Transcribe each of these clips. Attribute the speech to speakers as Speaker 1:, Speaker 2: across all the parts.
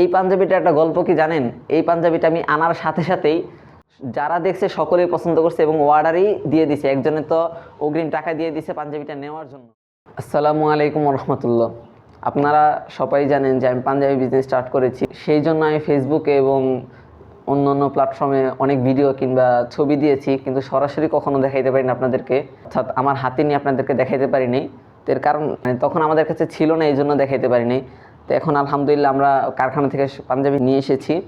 Speaker 1: এই পাঞ্জাবিটা একটা গল্প কি জানেন? এই পাঞ্জাবিটা আমি আনার সাথে সাথেই যারা দেখছে সকলেই পছন্দ করছে এবং অর্ডারই দিয়ে দিছে। একজনে তো অগ্রিম টাকা দিয়ে দিছে পাঞ্জাবিটা নেওয়ার জন্য। আসসালামু আলাইকুম রহমতুল্লাহ আপনারা সবাই জানেন যে আমি পাঞ্জাবি বিজনেস স্টার্ট করেছি। সেই জন্য আমি ফেসবুকে এবং অন্য অন্য প্ল্যাটফর্মে অনেক ভিডিও কিংবা ছবি দিয়েছি, কিন্তু সরাসরি কখনো দেখাইতে পারিনি আপনাদেরকে। অর্থাৎ আমার হাতে নিয়ে আপনাদেরকে দেখাইতে পারিনি। এর কারণ মানে তখন আমাদের কাছে ছিল না, এই জন্য দেখাইতে পারিনি। তো এখন আলহামদুলিল্লাহ আমরা কারখানা থেকে পাঞ্জাবি নিয়ে এসেছি।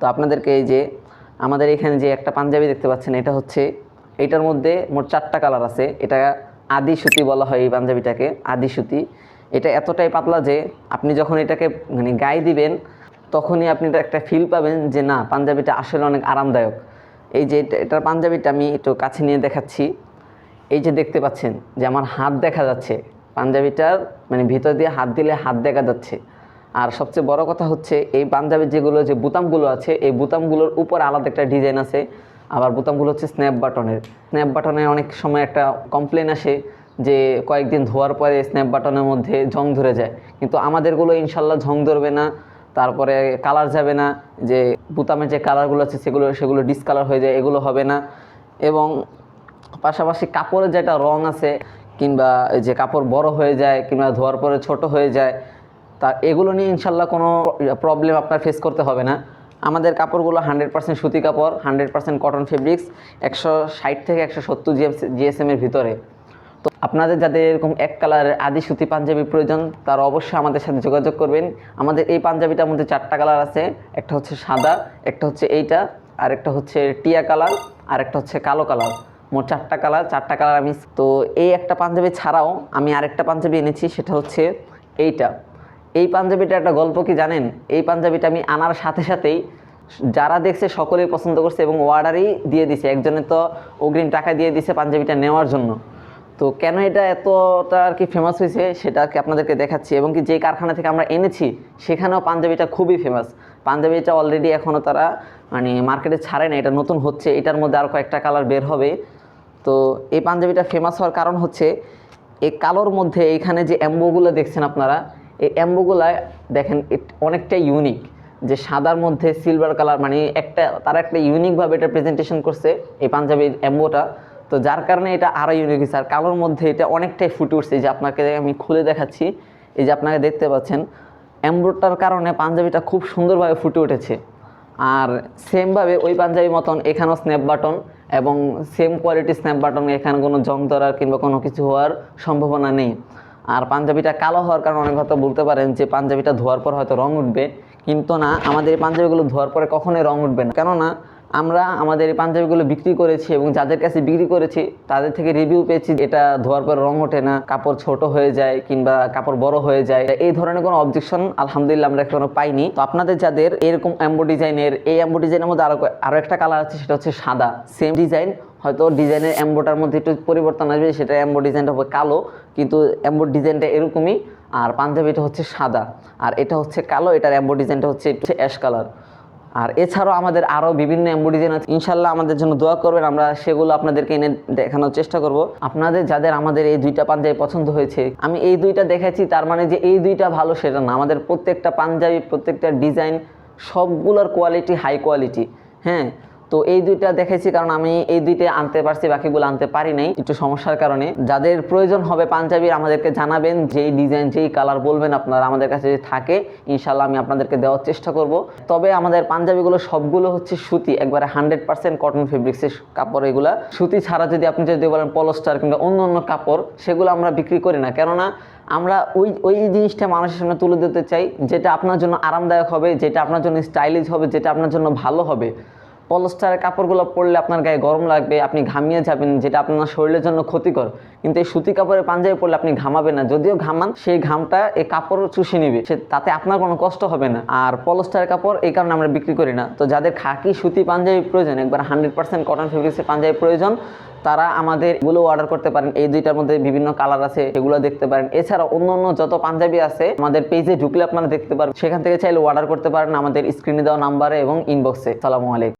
Speaker 1: তো আপনাদেরকে এই যে আমাদের এখানে যে একটা পাঞ্জাবি দেখতে পাচ্ছেন, এটা হচ্ছে এইটার মধ্যে মোট চারটা কালার আছে। এটা আদি সুতি বলা হয় এই পাঞ্জাবিটাকে, আদি সুতি। এটা এতটাই পাতলা যে আপনি যখন এটাকে মানে গায়ে দিবেন, তখনই আপনি একটা ফিল পাবেন যে না, পাঞ্জাবিটা আসলে অনেক আরামদায়ক। এই যে এটা- এটার পাঞ্জাবিটা আমি একটু কাছে নিয়ে দেখাচ্ছি। এই যে দেখতে পাচ্ছেন যে আমার হাত দেখা যাচ্ছে। পাঞ্জাবিটার মানে ভিতর দিয়ে হাত দিলে হাত দেখা যাচ্ছে। আর সবচেয়ে বড় কথা হচ্ছে, এই পাঞ্জাবির যেগুলো, যে বুতামগুলো আছে, এই বুতামগুলোর উপর আলাদা একটা ডিজাইন আছে। আবার বুতামগুলো হচ্ছে স্ন্যাপ বাটনের। স্ন্যাপ বাটনে অনেক সময় একটা কমপ্লেন আসে যে, কয়েকদিন ধোয়ার পরে স্ন্যাপ বাটনের মধ্যে জং ধরে যায়। কিন্তু আমাদেরগুলো ইনশাল্লাহ জং ধরবে না, তারপরে কালার যাবে না, যে বুতামের যে কালারগুলো আছে, সেগুলো সেগুলো ডিসকালার হয়ে যায়, এগুলো হবে না। এবং পাশাপাশি কাপড়ের যেটা রং আছে, কিংবা যে কাপড় বড় হয়ে যায়, কিংবা ধোয়ার পরে ছোট হয়ে যায় তা এগুলো নিয়ে ইনশাল্লাহ কোনো প্রবলেম আপনার ফেস করতে হবে না। আমাদের কাপড়গুলো হান্ড্রেড পার্সেন্ট সুতি কাপড় হান্ড্রেড পার্সেন্ট কটন ফেব্রিক্স একশো ষাট থেকে একশো সত্তর জিএসএম এর ভিতরে। তো আপনাদের যাদের এরকম এক কালারের আদি সুতি পাঞ্জাবি প্রয়োজন, তারা অবশ্যই আমাদের সাথে যোগাযোগ করবেন। আমাদের এই পাঞ্জাবিটার মধ্যে চারটা কালার আছে, একটা হচ্ছে সাদা, একটা হচ্ছে এইটা, আর একটা হচ্ছে টিয়া কালার, আর একটা হচ্ছে কালো কালার। মোট চারটা কালার চারটা কালার আমি তো এই একটা পাঞ্জাবি ছাড়াও আমি আরেকটা পাঞ্জাবি এনেছি, সেটা হচ্ছে এইটা। এই পাঞ্জাবিটা একটা গল্প কি জানেন? এই পাঞ্জাবিটা আমি আনার সাথে সাথেই যারা দেখছে সকলেই পছন্দ করছে এবং অর্ডারই দিয়ে দিছে। একজনে তো অগ্রিম টাকা দিয়ে দিছে পাঞ্জাবিটা নেওয়ার জন্য। তো কেন এটা এতটা আর কি ফেমাস হয়েছে সেটা কি আপনাদেরকে দেখাচ্ছি এবং কি যে কারখানা থেকে আমরা এনেছি, সেখানেও পাঞ্জাবিটা খুবই ফেমাস পাঞ্জাবিটা অলরেডি এখনও তারা মানে মার্কেটে ছাড়ে না, এটা নতুন হচ্ছে, এটার মধ্যে আরও কয়েকটা কালার বের হবে। তো এই পাঞ্জাবিটা ফেমাস হওয়ার কারণ হচ্ছে, এই কালোর মধ্যে এইখানে যে অ্যাম্বোগুলো দেখছেন আপনারা এই অ্যাম্বোগুলা দেখেন অনেকটা ইউনিক যে সাদার মধ্যে সিলভার কালার মানে একটা, তারা একটা ইউনিকভাবে এটা প্রেজেন্টেশন করছে এই পাঞ্জাবির অ্যাম্বোটা। তো যার কারণে এটা আরও ইউনিক হয়েছে। আর কালোর মধ্যে এটা অনেকটাই ফুটে উঠছে। যে আপনাকে আমি খুলে দেখাচ্ছি, এই যে আপনাকে দেখতে পাচ্ছেন, অ্যাম্বোটার কারণে পাঞ্জাবিটা খুব সুন্দরভাবে ফুটে উঠেছে। আর সেমভাবে ওই পাঞ্জাবি মতন এখানেও স্ন্যাপ বাটন এবং সেম কোয়ালিটি স্ন্যাপ বাটন এখানে কোনো জং ধরার কিংবা কোনো কিছু হওয়ার সম্ভাবনা নেই। আর পাঞ্জাবিটা কালো হওয়ার কারণে অনেক হয়তো বলতে পারেন যে পাঞ্জাবিটা ধোয়ার পর হয়তো রং উঠবে। কিন্তু না, আমাদের এই পাঞ্জাবিগুলো ধোয়ার পরে কখনোই রং উঠবে না। কেননা আমরা আমাদের এই পাঞ্জাবিগুলো বিক্রি করেছি এবং যাদের কাছে বিক্রি করেছি, তাদের থেকে রিভিউ পেয়েছি এটা ধোয়ার পর রং ওঠে না, কাপড় ছোট হয়ে যায় কিংবা কাপড় বড় হয়ে যায়। এই ধরনের কোনো অবজেকশন আলহামদুলিল্লাহ, আমরা এখনও পাইনি। তো আপনাদের যাদের এরকম অ্যাম্বো ডিজাইনের এই অ্যাম্বো ডিজাইনের মধ্যে আরও কয়ে- আরও একটা কালার আছে, সেটা হচ্ছে সাদা। সেম ডিজাইন হয়তো ডিজাইনের অ্যাম্বোটার মধ্যে একটু পরিবর্তন আসবে, সেটা অ্যাম্বো ডিজাইনটা হবে কালো, কিন্তু অ্যাম্বো ডিজাইনটা এরকমই, আর পাঞ্জাবিটা হচ্ছে সাদা। আর এটা হচ্ছে কালো, এটার অ্যাম্বো ডিজাইনটা হচ্ছে একটু অ্যাশ কালার আর এছাড়াও আমাদের আরও বিভিন্ন অ্যাম্বুডিজেন আছে। ইনশাল্লাহ আমাদের জন্য দোয়া করবেন, আমরা সেগুলো আপনাদেরকে এনে দেখানোর চেষ্টা করব। আপনাদের, যাদের আমাদের এই দুইটা পাঞ্জাবি পছন্দ হয়েছে, আমি এই দুইটা দেখাচ্ছি তার মানে যে এই দুইটা ভালো সেটা না। আমাদের প্রত্যেকটা পাঞ্জাবি, প্রত্যেকটা ডিজাইন সবগুলোর কোয়ালিটি হাই কোয়ালিটি হ্যাঁ তো এই দুইটা দেখেছি কারণ আমি এই দুইটা আনতে পারছি, বাকিগুলো আনতে পারি নাই। একটু সমস্যার কারণে। যাদের প্রয়োজন হবে পাঞ্জাবির, আমাদেরকে জানাবেন, যেই ডিজাইন যেই কালার বলবেন আপনারা আমাদের কাছে যদি থাকে ইনশাল্লাহ আমি আপনাদেরকে দেওয়ার চেষ্টা করব। তবে আমাদের পাঞ্জাবিগুলো সবগুলো হচ্ছে সুতি, একবারে হান্ড্রেড পার্সেন্ট কটন ফেব্রিক্সের কাপড় এগুলা। সুতি ছাড়া যদি আপনি যদি বলেন পলস্টার কিংবা অন্য অন্য কাপড়, সেগুলো আমরা বিক্রি করি না। কেননা আমরা ওই ওই জিনিসটা মানুষের সামনে তুলে দিতে চাই, যেটা আপনার জন্য আরামদায়ক হবে, যেটা আপনার জন্য স্টাইলিশ হবে, যেটা আপনার জন্য ভালো হবে। পলস্টারের কাপড়গুলো পরলে আপনার গায়ে গরম লাগবে, আপনি ঘামিয়ে যাবেন, যেটা আপনার শরীরের জন্য ক্ষতিকর। কিন্তু এই সুতি কাপড়ের পাঞ্জাবি পরলে আপনি ঘামাবেন না। যদিও ঘামান, সেই ঘামটা এই কাপড় চুষে নিবে। সে, তাতে আপনার কোনো কষ্ট হবে না। আর পলস্টারের কাপড় এই কারণে আমরা বিক্রি করি না। তো যাদের খাকি সুতি পাঞ্জাবি প্রয়োজন, একবার হান্ড্রেড পার্সেন্ট কটন ফেব্রিক্সের পাঞ্জাবি প্রয়োজন, তারা আমাদের এগুলো অর্ডার করতে পারেন। এই দুইটার মধ্যে বিভিন্ন কালার আছে এগুলো দেখতে পারেন। এছাড়া অন্য অন্য যত পাঞ্জাবি আছে, আমাদের পেজে ঢুকলে আপনারা দেখতে পারেন সেখান থেকে চাইলে অর্ডার করতে পারেন আমাদের স্ক্রিনে দেওয়া নাম্বারে এবং ইনবক্সে সালামু আলাইকুম।